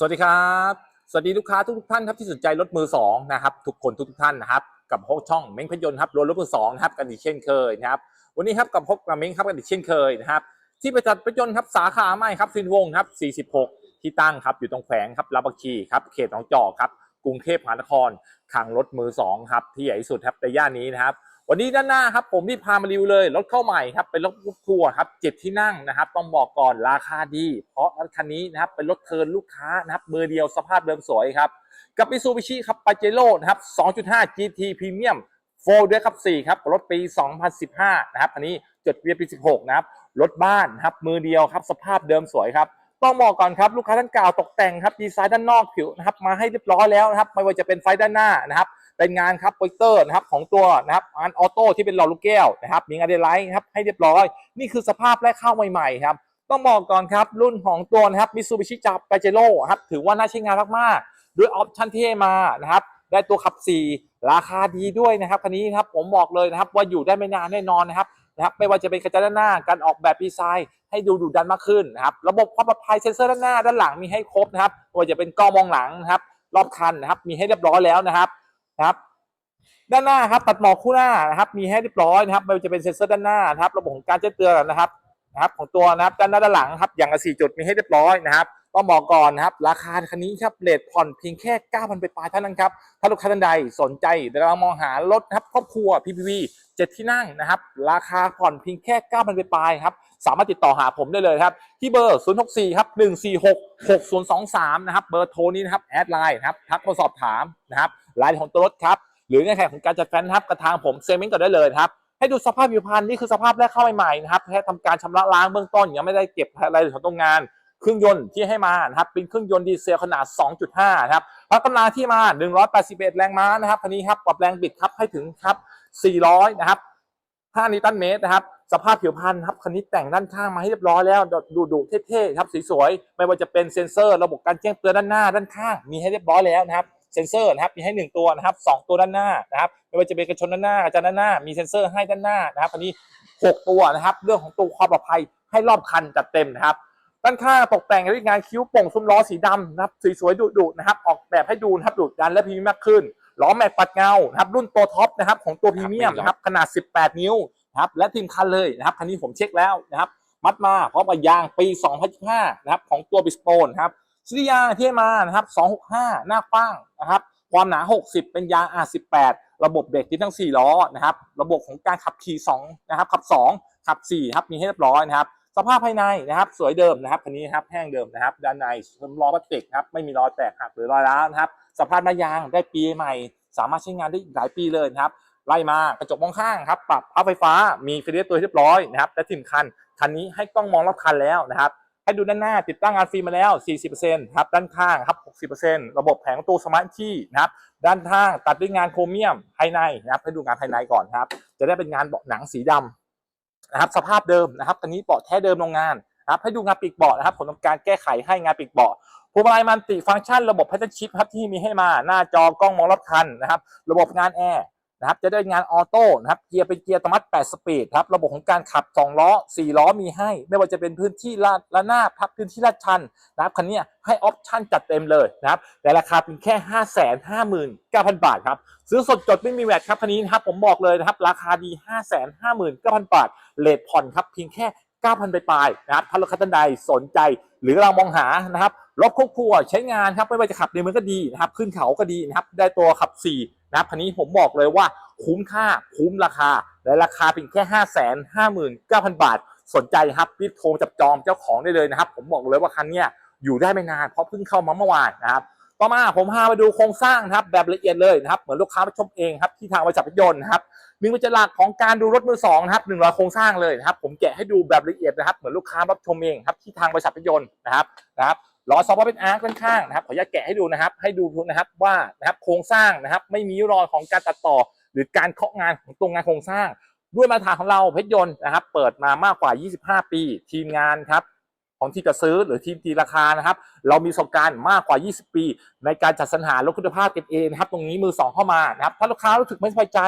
สวัสดีครับ สวัสดีลูกค้าทุกท่านครับที่สนใจรถมือสองนะครับทุกคนทุกท่านนะครับกับพบช่องเม้งพยนต์ครับรถรถมือสองนะครับกันอีกเช่นเคยนะครับวันนี้ครับกับพบกับเม้งครับกันอีกเช่นเคยนะครับที่ประจัดรถยนต์ครับสาขาใหม่ครับฟินวงครับ 46 ที่ตั้งครับอยู่ตรงแขวงครับลาบักชีครับเขตหนองจอกครับกรุงเทพมหานครขังรถมือสองครับที่ใหญ่ที่สุดครับในย่านนี้นะครับ วันนี้ด้านหน้าครับผมที่พามารีวิวเลยรถเข้าใหม่ครับเป็นรถครัวครับเจ็ดที่นั่งนะครับ ต้องบอกก่อนราคาดี เพราะรถคันนี้นะครับเป็นรถเทินลูกค้านะครับเบอร์เดียวสภาพเดิมสวยครับกับมิซูบิชิครับปาเจโร่นะครับ 2.5 GT Premium 4ด้วยครับ4ครับรถปี 2015 นะครับคันนี้จดเวียปี 16 นะครับรถบ้านนะครับมือเดียวครับสภาพเดิมสวยครับต้องบอกก่อนครับลูกค้าท่านกล่าวตกแต่งครับดีไซน์ด้านนอกผิวนะครับมาให้เรียบร้อยแล้วนะครับไม่ว่าจะเป็นไฟด้านหน้านะครับ เป็นงานครับโปสเตอร์นะครับของตัวนะครับอันออโต้ที่เป็นหลอดลูกแก้วนะครับ มีงานเดลไลท์ครับให้เรียบร้อย นี่คือสภาพแรกเข้าใหม่ๆครับต้องบอกก่อนครับ รุ่นของตัวนะครับมิ t ูบิชิจับปาเจโร่ครับถือว่าน่าใช้งานมากๆด้วยออปชั่นที่ให้มานะครับได้ตัวขับ 4 ราคาดีด้วยนะครับคันนี้ครับผมบอกเลยนะครับว่าอยู่ได้ไม่นานแน่นอนนะครับนะครับไม่ว่าจะเป็นกระจกด้านหน้าการออกแบบดีไซน์ให้ดูดุดันมากขึ้นนะครับระบบความปลอดภัยเซ็นเซอร์ด้านหน้าด้านหลังมีให้ครบนะครับไม่ว่าจะเป็นกล้องมองหลังนะครับรอบคันนะครับมีให้เรียบร้อยแล้วนะครับ นะครับ ด้านหน้าครับตัดหมอกคู่หน้านะครับมีให้เรียบร้อยนะครับไม่ว่าจะเป็นเซ็นเซอร์ด้านหน้านะครับ ระบบของการแจ้งเตือนนะครับนะครับ ของตัวนะครับด้านหน้าด้านหลังครับอย่างละสี่จุดมีให้เรียบร้อยนะครับ ต้องบอกก่อนนะครับ ราคาคันนี้ครับเลทผ่อนเพียงแค่ 9,000ไปปลายเท่านั้นครับ ถ้าลูกค้าท่านใดสนใจกำลังมองหารถครับครอบครัว PPV เจ็ดที่นั่งนะครับ ราคาผ่อนเพียงแค่ 9,000ไปปลายครับ สามารถติดต่อหาผมได้เลยครับ ที่เบอร์ 064 ครับ 146 6023 นะครับ เบอร์โทรนี้นะครับ แอดไลน์นะครับ ทักมาสอบถามนะครับรายละเอียดของตัวรถครับ หรือในแขกของการจัดแฟนนครับกระทางผมเซมิงก่อนได้เลยครับให้ดูสภาพผิวพรรณนี่คือสภาพแรกเข้าใหม่ๆนะครับแค่ทำการชำระล้างเบื้องต้นยังไม่ได้เก็บอะไรของตรงงาน เครื่องยนต์ที่ให้มานะครับเป็นเครื่องยนต์ดีเซลขนาด 2.5 นะครับพละกำลังที่มา 181 แรงม้านะครับคันนี้ครับปรับแรงบิดครับให้ถึงครับ 400 นะครับ 5 นิวตันเมตรนะครับสภาพผิวพรรณครับคันนี้แต่งด้านข้างมาให้เรียบร้อยแล้วดูดูเท่ๆครับสวยๆไม่ว่าจะเป็นเซ็นเซอร์ระบบการแจ้งเตือนด้านหน้าด้านข้างมีให้เรียบร้อยแล้วนะครับเซ็นเซอร์นะครับมีให้หนึ่งตัวนะครับสองตัวด้านหน้านะครับไม่ว่าจะเป็นกระชนด้านหน้ากระจังด้านหน้า มีเซ็นเซอร์ให้ด้านหน้านะครับอันนี้หกตัวนะครับ เรื่องของตัวความปลอดภัยให้รอบคันจัดเต็มนะครับ ด้านข้างตกแต่งด้วยงานคิ้วโป่งซุ้มล้อสีดำนะครับสวยๆดุๆนะครับ ออกแบบให้ดูนะครับดุดันและพรีเมียมมากขึ้นล้อแม็กปัดเงานะครับรุ่นตัวท็อปนะครับของตัวพรีเมียมนะครับขนาด 18 นิ้วนะครับและทีมคันเลยนะครับคันนี้ผมเช็คแล้วนะครับมัดมาพร้อมกับยางปี 2025นะครับของตัวบิสโตนนะครับชิ้นยางที่ให้มานะครับ 265 หน้ากว้างนะครับความหนา 60 เป็นยาง R18 ระบบเบรกที่ทั้ง 4 ล้อนะครับ ระบบของการขับขี่2นะครับ ขับ 2 ขับ4ครับ มีให้เรียบร้อยนะครับ สภาพภายในนะครับสวยเดิมนะครับคันนี้ครับแห้งเดิมนะครับ ด้านในเพิ่มล้อพลาสติกครับไม่มีรอยแตกหักหรือรอยร้าวนะครับสภาพหน้ายางได้ปีใหม่ สามารถใช้งานได้อีกหลายปีเลยนะครับไล่มากระจกมองข้างครับปรับพับไฟฟ้ามีไฟเลี้ยวตัวเรียบร้อยนะครับและที่สำคัญคันนี้ให้กล้องมองรอบคันแล้วนะครับให้ดูด้านหน้าติดตั้งงานฟิล์มมาแล้ว 40%ครับด้านข้างครับ 60%ระบบแผงประตูสมาร์ทคีย์นะครับด้านข้างตัดด้วยงานโครเมียมภายในนะครับให้ดูงานภายในก่อนครับ จะได้เป็นงานเบาะหนังสีดำ นะครับสภาพเดิมนะครับคันนี้เบาะแท้เดิมโรงงานนะครับให้ดูงานปีกเบาะนะครับผมทำการแก้ไขให้งานปีกเบาะพวงมาลัยมันติฟังก์ชันระบบพัฒนชิปครับที่มีให้มาหน้าจอกล้องมองรอบคันนะครับ ระบบงานแอร์ นะครับจะได้งานออโต้นะครับเกียร์เป็นเกียร์อัตมัติ8สปีดครับระบบของการขับ 2 ล้อ 4 ล้อมีให้ ไม่ว่าจะเป็นพื้นที่ลาดละหน้าพับพื้นที่ลาดชันนะครับคันนี้ให้ออปชั่นจัดเต็มเลยนะครับแต่ราคาเป็นแค่ 5 5 9 0 0 0 บาทครับซื้อสดจดไม่มีแวตครับคันนี้นะครับผมบอกเลยนะครับราคาดี 5 5 9 0 0 0 บาทเลทผ่อนครับเพียงแค่ 9,000 ไปปลายนะครับถ้าลูกค้าท่านใดสนใจ หรือเรามองหานะครับ รถควบคู่ใช้งานครับไม่ว่าจะขับในเมืองก็ดีนะครับ ขึ้นเขาก็ดีนะครับ ได้ตัวขับ4นะครับคันนี้ผมบอกเลยว่าคุ้มค่าคุ้มราคา และราคาเพียงแค่5 5 9 0 0 0 บาท สนใจครับรีบโทรจับจองเจ้าของได้เลยนะครับ ผมบอกเลยว่าคันเนี้ยอยู่ได้ไม่นานเพราะเพิ่งเข้ามาเมื่อวานนะครับต่อมาผมพามาดูโครงสร้างนะครับแบบละเอียดเลยนะครับเหมือนลูกค้ามาชมเองครับที่ทางบริษัทรถยนต์นะครับหนึ่งปัจจัยหลักของการดูรถมือสองนะครับหนึ่งรอยโครงสร้างเลยนะครับผมแกะให้ดูแบบละเอียดนะครับเหมือนลูกค้ารับชมเองครับที่ทางบริษัทรถยนต์นะครับนะครับ ล้อซอฟต์เป็นอาร์คข้างๆนะครับขออนุญาตแกะให้ดูนะครับ ให้ดูนะครับว่านะครับโครงสร้างนะครับ ไม่มีรอยของการตัดต่อ หรือการเคาะงานของตรงงานโครงสร้าง ด้วยมาตรฐานของเราเพชรยนต์นะครับ เปิดมามากกว่า 25 ปี ทีมงานครับของที่จะซื้อหรือทีมตีราคานะครับ เรามีประสบการณ์มากกว่า 20 ปี ในการจัดสรรหารถคุณภาพเก็บเองนะครับ ตรงนี้มือสองเข้ามานะครับ ถ้าลูกค้ารู้สึกไม่สบายใจ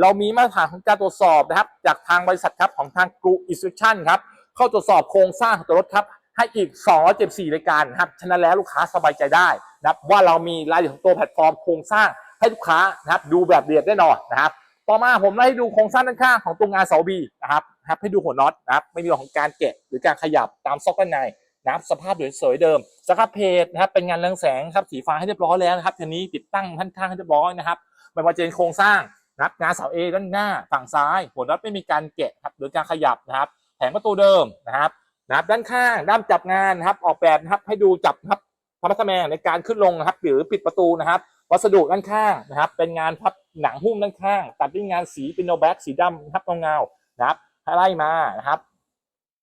เรามีมาตรฐานของการตรวจสอบนะครับ จากทางบริษัทครับของทางกรูอิส t ชันครับ เข้าตรวจสอบโครงสร้างของตัวรถครับ ให้อีก274รายการนะครับฉะนั้นแล้วลูกค้าสบายใจได้นะครับว่าเรามีรายละเอียดของตัวแพลตฟอร์มโครงสร้างให้ลูกค้านะครับดูแบบเอียดแน่นอนนะครับต่อมาผมได้ให้ดูโครงสร้างด้านข้างของตัวงานเสาบีนะครับนะครับให้ดูหัวน็อตนะครับไม่มีเรื่องของการแกะหรือการขยับตามซอกด้านในนะครับสภาพสวยๆเดิมสครับเพจนะครับเป็นงานเรืองแสงครับสีฟ้าให้เรียบร้อยแล้วนะครับทีนี้ติดตั้งท่านข้างให้เรียบร้อยนะครับไม่ว่าจะเป็นโครงสร้างนะครับงานเสาเอด้านหน้าฝั่งซ้าย หัวน็อตไม่มีการแกะครับหรือการขยับนะครับแผงประตูเดิมนะครับ นะครับ ด้านข้างด้ามจับงานนะครับ ออกแบบนะครับ ให้ดูจับนะครับพระมัสแมงในการขึ้นลงนะครับ หรือปิดประตูนะครับ วัสดุด้านข้างนะครับ เป็นงานพับหนังหุ้มด้านข้าง ตัดด้วยงานสีปิโนแบ็กสีดำนะครับเงาๆนะครับไล่มานะครับ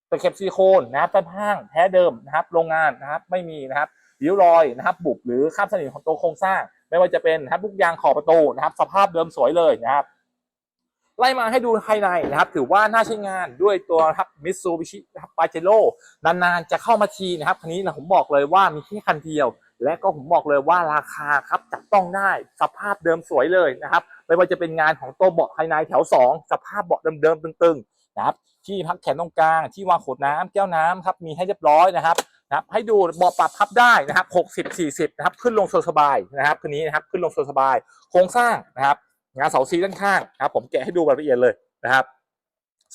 ตะเข็บซิลิโคนนะครับด้านข้างแท้เดิมนะครับ โรงงานนะครับ ไม่มีนะครับริ้วรอยนะครับ บุบหรือคราบสนิมของตัวโครงสร้าง ไม่ว่าจะเป็นนะครับลูกยางขอบประตูนะครับ สภาพเดิมสวยเลยนะครับ ไล่มาให้ดูภายในนะครับ ถือว่าน่าใช้งานด้วยตัวครับมิตซูบิชิครับปาเจโร่นานๆจะเข้ามาทีนะครับคันนี้นะผมบอกเลยว่ามีแค่คันเดียว และก็ผมบอกเลยว่าราคาครับจับต้องได้สภาพเดิมสวยเลยนะครับไม่ว่าจะเป็นงานของโตัวเบาะภายในแถว 2 สภาพเบาะเดิมๆตึงๆนะครับที่พักแขนตรงกลางที่วางขวดน้ำแก้วน้ำครับมีให้เรียบร้อยนะครับนะครับให้ดูเบาะปรับพับได้นะครับ 60 40 นะครับ ขึ้นลงสบายนะครับคันนี้นะครับ ขึ้นลงสบาย โครงสร้างนะครับ งานเสาซีด้านข้างนะครับ ผมแกะให้ดูรายละเอียดเลยนะครับ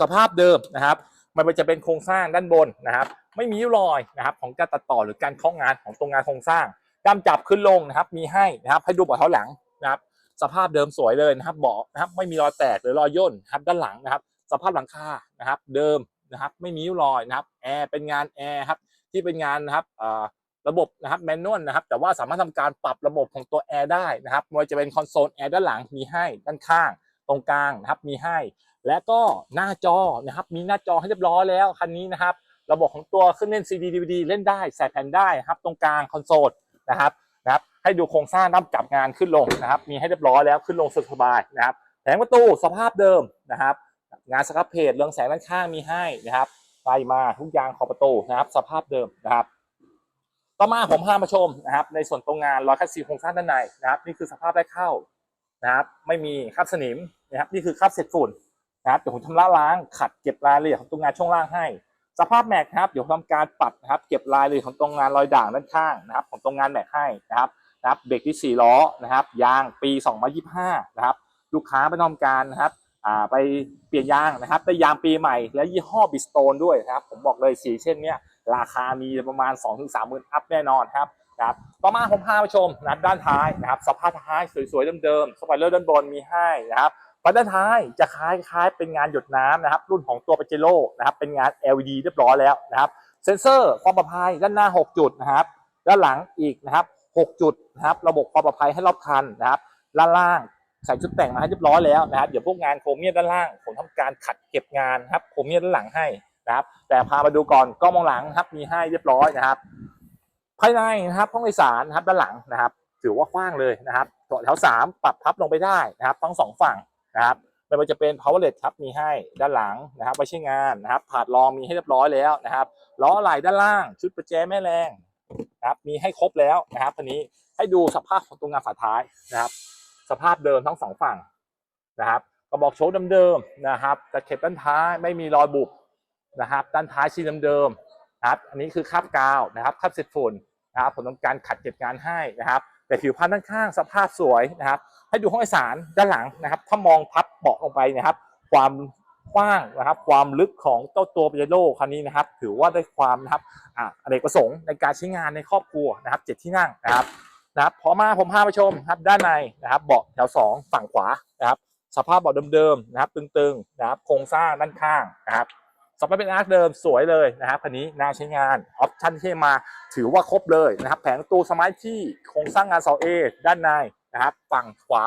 สภาพเดิมนะครับ มันจะเป็นโครงสร้างด้านบนนะครับ ไม่มีรอยนะครับของการตัดต่อหรือการเคาะงานของตรงงานโครงสร้างด้ามจับขึ้นลงนะครับ มีให้นะครับ ให้ดูเบาะเท้าหลังนะครับ สภาพเดิมสวยเลยนะครับเบาะนะครับ ไม่มีรอยแตกหรือรอยย่นนะครับด้านหลังนะครับ สภาพหลังคานะครับ เดิมนะครับ ไม่มีรอยนะครับแอร์เป็นงานแอร์ครับที่เป็นงานนะครับอ่ ระบบนะครับแมนนวลนะครับแต่ว่าสามารถทำการปรับระบบของตัวแอร์ได้นะครับไม่ว่าจะเป็นคอนโซลแอร์ด้านหลังมีให้ด้านข้าง ตรงกลางนะครับมีให้ และก็หน้าจอนะครับมีหน้าจอให้เรียบร้อยแล้วคันนี้นะครับระบบของตัวเครื่องเล่น CD DVD เล่นได้ใส่แผ่นได้ครับตรงกลางคอนโซลนะครับนะครับให้ดูโครงสร้างด้ามจับงานขึ้นลงนะครับมีให้เรียบร้อยแล้วขึ้นลงสบายนะครับแผงประตูสภาพเดิมนะครับงานสครับเพจเรืองแสงด้านข้างมีให้นะครับไฟมาทุกอย่างขอบประตูนะครับสภาพเดิมนะครับ ต่อมาผมพามาชมนะครับ ในส่วนตรงงานรอยคัดซีโครงสร้างด้านในนะครับ นี่คือสภาพแรกเข้านะครับ ไม่มีคราบสนิมนะครับ นี่คือคราบเศษฝุ่นนะครับเดี๋ยวผมชำระล้างขัดเก็บรายละเอียดของตรงงานช่วงล่างให้ สภาพแม็กครับเดี๋ยวทำการปัดนะครับ เก็บรายละเอียดของตรงงานรอยด่างด้านข้างนะครับ ของตรงงานแม็กให้นะครับนะครับเบรกที่ 4 ล้อนะครับยางปี 2025 นะครับ ลูกค้าไปทำการนะครับอ่าไปเปลี่ยนยางนะครับได้ยางปีใหม่ และยี่ห้อบิสโตนด้วยนะครับ ผมบอกเลยสีเช่นเนี้ย ราคามีประมาณ 2-3หมื่นอัพแน่นอนครับนะครับต่อมาผมพาไปชมนะด้านท้ายนะครับสภาพท้ายสวยๆเดิมๆสปอยเลอร์ด้านบนมีให้นะครับบัด้านท้ายจะคล้ายคล้ายเป็นงานหยดน้ำนะครับ รุ่นของตัวปาเจโร่นะครับเป็นงาน LED เรียบร้อยแล้วนะครับ เซ็นเซอร์ความปลอดภัยด้านหน้า 6 จุดนะครับด้านหลังอีกนะครับ 6 จุดนะครับ ระบบความปลอดภัยให้รอบคันนะครับด้านล่างใส่ชุดแต่งมาให้เรียบร้อยแล้วนะครับเดี๋ยวพวกงานโครเมียด้านล่างผมทำการขัดเก็บงานครับโครเมียด้านหลังให้ นะครับแต่พามาดูก่อนกล้องมองหลังครับมีให้เรียบร้อยนะครับ ภายในนะครับห้องโดยสารนะครับด้านหลังนะครับ ถือว่ากว้างเลยนะครับตัวแถวสามปรับพับลงไปได้นะครับ ทั้งสองฝั่งนะครับไม่ว่าจะเป็น power l e d ครับมีให้ด้านหลังนะครับไว้ใช้งานนะครับถาดรองมีให้เรียบร้อยแล้วนะครับล้อไหล่ด้านล่าง ชุดประแจแม่แรงนะครับมีให้ครบแล้วนะครับทีนี้ให้ดูสภาพของตัวงานฝาท้ายนะครับ สภาพเดิมทั้งสองฝั่งนะครับกระบอกโชว์เดิมๆนะครับตะเข็บด้านท้ายไม่มีรอยบุบ นะครับ ด้านท้ายชีเดิมๆนะครับ อันนี้คือคราบกาวนะครับคราบเศษฝุ่นนะครับผมต้องการขัดเก็บงานให้นะครับ แต่ผิวพันธุ์ด้านข้างสภาพสวยนะครับ ให้ดูห้องโดยสารด้านหลังนะครับ ถ้ามองพับเบาะลงไปนะครับ ความกว้างนะครับ ความลึกของเจ้าตัวเปโลคันนี้นะครับ ถือว่าได้ความนะครับอ่าอเนกประสงค์ในการใช้งานในครอบครัวนะครับเจ็ดที่นั่งนะครับนะครับพอมาผมพาไปชมครับด้านในนะครับ เบาะแถวสองฝั่งขวานะครับ สภาพเบาะเดิมๆนะครับ ตึงๆนะครับ โครงสร้างด้านข้างนะครับ สภาพเป็นอาร์คเดิมสวยเลยนะครับคันนี้น่าใช้งานออปชั่นที่มาถือว่าครบเลยนะครับ แผงตูสมาร์ทที่โครงสร้างงานเสาเอด้านในนะครับ ฝั่งขวา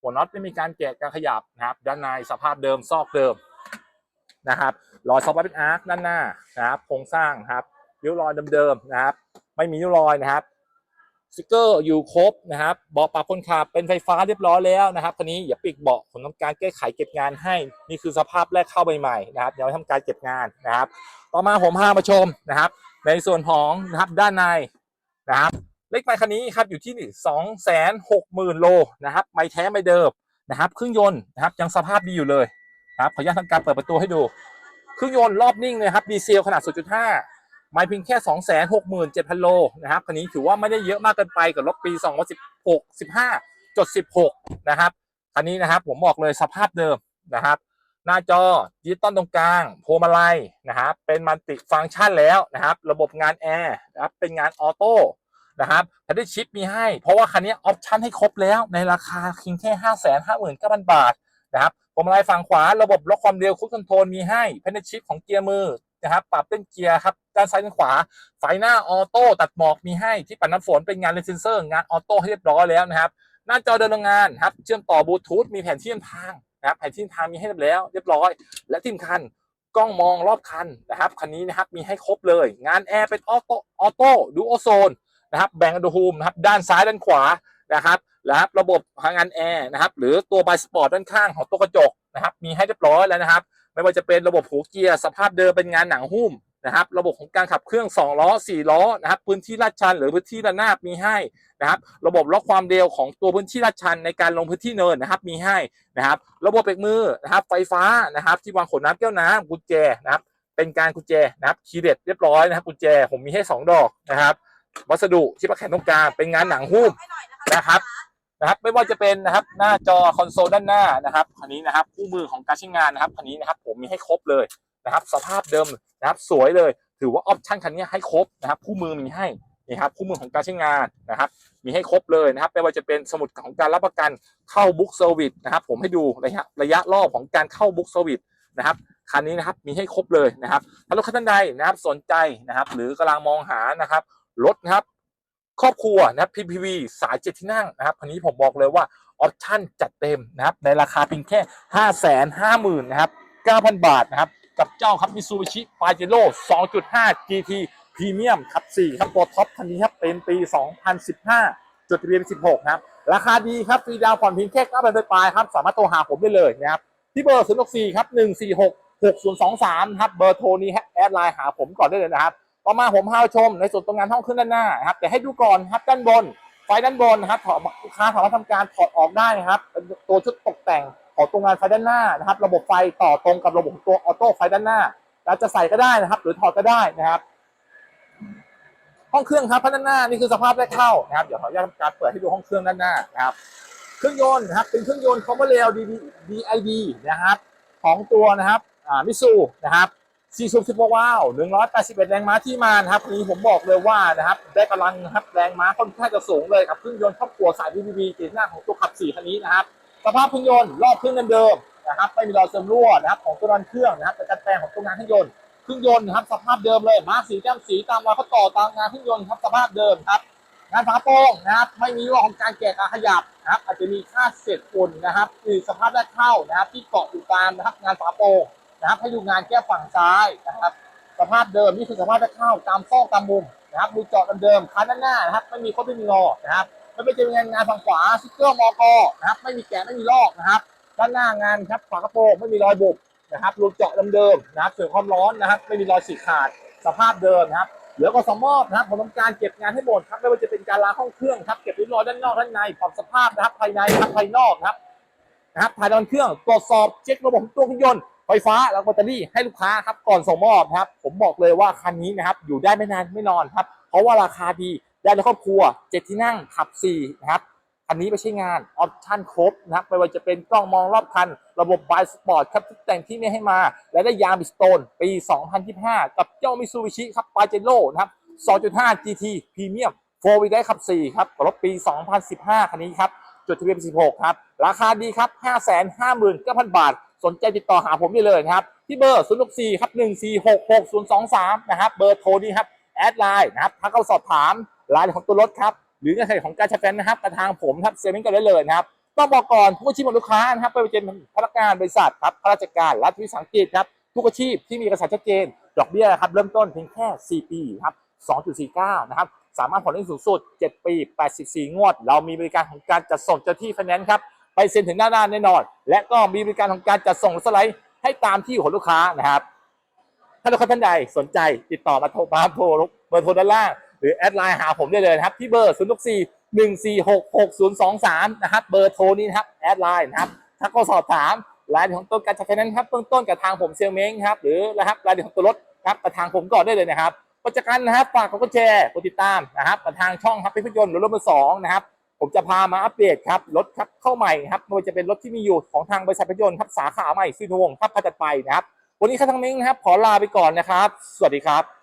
หัวน็อตไม่มีการแกะการขยับนะครับ ด้านในสภาพเดิมซอกเดิมนะครับรอยซอฟต์เป็นอาร์คด้านหน้านะครับโครงสร้างครับริ้วรอยเดิมๆนะครับ ไม่มีริ้วรอยนะครับ สติกเกอร์อยู่ครบนะครับเบาะปรับคนขับเป็นไฟฟ้าเรียบร้อยแล้วนะครับคันนี้อย่าปิดเบาะผมทำการแก้ไขเก็บงานให้นี่คือสภาพแรกเข้าใหม่ๆนะครับเดี๋ยวทำการเก็บงานนะครับ ต่อมาผมพามาชมนะครับ ในส่วนของนะครับด้านในนะครับเลขไมคันนี้ครับอยู่ที่สองแสนหกหมื่นโลนะครับไม่แท้ไม่เดิมนะครับเครื่องยนต์นะครับยังสภาพดีอยู่เลยนะครับขออนุญาตทำการเปิดประตูให้ดู เครื่องยนต์รอบนิ่งเลยครับดีเซลขนาด 0.5 ไม่เพียงแค่ 2 6 7 0 0 0 โลนะครับคันนี้ถือว่าไม่ได้เยอะมากเกินไปกับรถปี 2016 15จด16 นะครับคันนี้นะครับผมบอกเลยสภาพเดิมนะครับ หน้าจอดิจิตอลตรงกลางพวงมาลัยนะครับเป็นมัลติฟังก์ชันแล้วนะครับ ระบบงานแอร์นะครับเป็นงานออโต้นะครับแพดชิปมีให้ เพราะว่าคันนี้ออปชั่นให้ครบแล้วในราคาเพียงแค่ 5 5 9 0 0 0 บาทนะครับพวงมาลัยฝั่งขวาระบบล็อกความเร็วคุ c คอนโทรลมีให้แพดชิปของเกียร์มือ นะครับปรับเป็นเกียร์ครับด้านซ้ายด้านขวาไฟหน้าออโต้ตัดหมอกมีให้ที่ปัดน้ำฝนเป็นงานเลนเซนเซอร์งานออโต้ให้เรียบร้อยแล้วนะครับหน้าจอเดินโรงงานครับเชื่อมต่อบลูทูธมีแผนที่นำทางนะครับแผนที่นำทางมีให้เรียบแล้ว เรียบร้อย และที่สำคัญกล้องมองรอบคันนะครับคันนี้นะครับมีให้ครบเลย งานแอร์เป็นออโต้ออโต้ดูโอโซนนะครับแบ่งอุณหภูมินะครับด้านซ้ายด้านขวานะครับแล้วระบบพลังงานแอร์นะครับหรือตัวบายสปอร์ตด้านข้างของตัวกระจกนะครับมีให้เรียบร้อยแล้วนะครับ ไม่ว่าจะเป็นระบบหูเกียร์สภาพเดิมเป็นงานหนังหุ้มนะครับระบบของการขับเครื่อง 2 ล้อ 4 ล้อนะครับพื้นที่ลาดชัน หรือพื้นที่ระนาบมีให้นะครับระบบล็อกความเร็วของตัวพื้นที่ลาดชันในการลงพื้นที่เนินนะครับมีให้นะครับระบบเบรกมือนะครับไฟฟ้านะครับที่วางขนน้ำแก้วน้ำกุญแจนะครับเป็นการกุญแจนะครับคีย์เด็ดเรียบร้อยนะครับกุญแจผมมีให้ 2 ดอกนะครับวัสดุที่ประแขนตรงกลางเป็นงานหนังหุ้มนะครับ นะครับไม่ว่าจะเป็นนะครับหน้าจอคอนโซลด้านหน้านะครับคันนี้นะครับคู่มือของการใช้งานนะครับคันนี้นะครับผมมีให้ครบเลยนะครับสภาพเดิมนะครับสวยเลย ถือว่าออปชั่นคันนี้ให้ครบนะครับคู่มือมีให้นี่ครับคู่มือของการใช้งานนะครับ มีให้ครบเลยนะครับไม่ว่าจะเป็นสมุดของการรับประกันเข้าบุ๊กเซอร์วิสนะครับผมให้ดูระยะระยะรอบของการเข้าบุ๊กเซอร์วิสนะครับคันนี้นะครับมีให้ครบเลยนะครับถ้ารถคันใดนะครับสนใจนะครับ หรือกำลังมองหานะครับรถนะครับ ครอบครัวนะครับ PPV สายเจ็ดที่นั่งนะครับคันนี้ผมบอกเลยว่าออปชั่นจัดเต็มนะครับในราคาเพียงแค่5 5 0 0 0 0นะครับ9,000บาทนะครับกับเจ้าครับ Mitsubishi Pajero 2.5 GT Premium ครับ4ครับตัวท็อปคันนี้ครับเป็นปี2015จดทะเบียน16นะครับราคาดีครับฟรีดาวผ่อนเพียงแค่9,000ปลายครับสามารถโทรหาผมได้เลยนะครับที่เบอร์064ครับ146 6023นะครับเบอร์โทรนี้แอดไลน์หาผมก่อนได้เลยนะครับ ต่อมาผมพาชมในส่วนตรงงานห้องเครื่องด้านหน้าครับแต่ให้ดูก่อนครับด้านบน ไฟด้านบนนะครับถอดลูกค้าสามารถทำการถอดออกได้นะครับตัวชุดตกแต่งของตรงงานไฟด้านหน้านะครับ ระบบไฟต่อตรงกับระบบตัวออโต้ไฟด้านหน้าเราจะใส่ก็ได้นะครับ หรือถอดก็ได้นะครับ ห้องเครื่องครับด้านหน้านี่คือสภาพแรกเข้านะครับเดี๋ยวขออนุญาตทำการเปิดให้ดูห้องเครื่องด้านหน้านะครับเครื่องยนต์นะครับเป็นเครื่องยนต์คอมเบอร์เรล DID นะครับ ของตัวนะครับอ่ามิซูนะครับ 4สูบ16ว้าว181 แรงม้าที่มานะครับนี้ผมบอกเลยว่านะครับ ได้กำลังนะครับแรงม้าค่อนข้างจะสูงเลยครับเครื่องยนต์ครอบครัวสาย BBB เกียร์หน้าของตัวขับ4คันนี้นะครับ สภาพเครื่องยนต์รอบเครื่องเดิมๆนะครับ ไม่มีรอยเสริมรั่วนะครับของตัวรันเครื่องนะครับแต่การแปลงของตัวงานเครื่องยนต์เครื่องยนต์นะครับสภาพเดิมเลยมาสีแก้มสีตามรอยเขาต่อตามงานเครื่องยนต์ครับสภาพเดิมครับงานฝาโปร่งนะครับ ไม่มีร่องของการแกะการขยับนะครับ อาจจะมีค่าเศษฝุ่นนะครับคือสภาพแรกเข้านะครับ ที่เกาะอยู่ตามนะครับงานฝาโปร่ง นะครับให้ดูงานแก้ฝั่งซ้ายนะครับ สภาพเดิมนี่คือสภาพแรกเข้าตามซอกตามมุมนะครับดูเจาะเดิมคันด้านหน้านะครับไม่มีข้อไม่มีรอนะครับไม่ไปเจองานงานฝั่งขวาซิกเกอร์มอกนะครับไม่มีแกะไม่มีลอกนะครับ ด้านหน้างานครับฝากระโปรงไม่มีรอยบุบนะครับรูเจาะเดิมๆนะครับเกิดความร้อนนะครับ ไม่มีรอยฉีกขาดสภาพเดิมนะครับเหลือก็สมอบนะครับผมทำการเก็บงานให้หมดครับไม่ว่าจะเป็นการล้างห้องเครื่องครับเก็บรียบร้อยด้านนอกด้านในปรับสภาพนะครับภายในครับภายนอกครับนะครับภายในเครื่องตรวจสอบเช็คระบบตัวเครื่องยนต์ ไฟฟ้าแล้วแบตเตอรี่ให้ลูกค้าครับก่อนส่งมอบครับ ผมบอกเลยว่าคันนี้นะครับอยู่ได้ไม่นานไม่นอนครับเพราะว่าราคาดีได้ในครอบครัวเจ็ดที่นั่งขับสี่นะครับคันนี้ไปใช้งานออปชั่นครบนะครับไม่ว่าจะเป็นกล้องมองรอบคัน ระบบบายสปอร์ตครับทุกแต่งที่ไม่ให้มา และได้ยางบิสโตนปี 2025 กับเจ้ามิซูบิชิครับปาเจโร่นะครับ 2.5 GT Premium 4 w ได้ขับ 4 ครับรถปี 2015 คันนี้ครับ จดทะเบียน 16 ครับ ราคาดีครับ 559,000 บาท สนใจติดต่อหาผมได้เลยนะครับ ที่เบอร์064ครับ1466023 นะครับ เบอร์โทรนี้ครับ แอดไลน์นะครับทักเข้าสอบถามรายของตัวรถครับ หรือเงื่อนไขของการช้แฟนนะครับกระทางผมครับเซเว่นกันได้เลยนะครับ ต้องบอกก่อนทุกอาชีพของลูกค้านะครับไม่ว่าจะเป็นพนักงานบริษัทครับข้าราชการรัฐวิสาหกิจครับทุกอาชีพที่มีเอกสาชัดเจน ดอกเบี้ยครับเริ่มต้นเพียงแค่ 4 ปีครับ 2.49 นะครับ สามารถผ่อนได้สูงสุด 7 ปี 84 งวด เรามีบริการของการจัดส่งเจ้าที่ไฟแนนซ์ครับ ไปเซ็นถึงหน้าด้านแน่นอน และก็มีบริการของการจัดส่งสไลด์ให้ตามที่ของลูกค้านะครับ ถ้าลูกค้าท่านใดสนใจติดต่อมาโทรมาโทรเบอร์โทรด้านล่าง หรือแอดไลน์หาผมได้เลยนะครับ ที่เบอร์ 0 6 4 1 4 6 6 0 2 3 นะครับ เบอร์โทรนี้นะครับแอดไลน์นะครับถ้าก็สอบถามรายละเอียดของต้นการจัดไฟแนนซ์ครับเบื้องต้นกับทางผมเซลเม้งครับหรือนะครับรายละเอียดของตัวรถครับกับทางผมก่อนได้เลยนะครับก็จะกันนะครับฝากกดแชร์กดติดตามนะครับมาทางช่องครับเป็นภาพยนตร์รถมือสองนะครับ ผมจะพามาอัปเดตครับรถครับเข้าใหม่ครับโดยจะเป็นรถที่มีอยู่ของทางบริษัทภาพยนต์ครับสาขาใหม่ซีนวงครับพัฒนไปนะครับ วันนี้ข้าทั้งนี้นะครับขอลาไปก่อนนะครับ สวัสดีครับ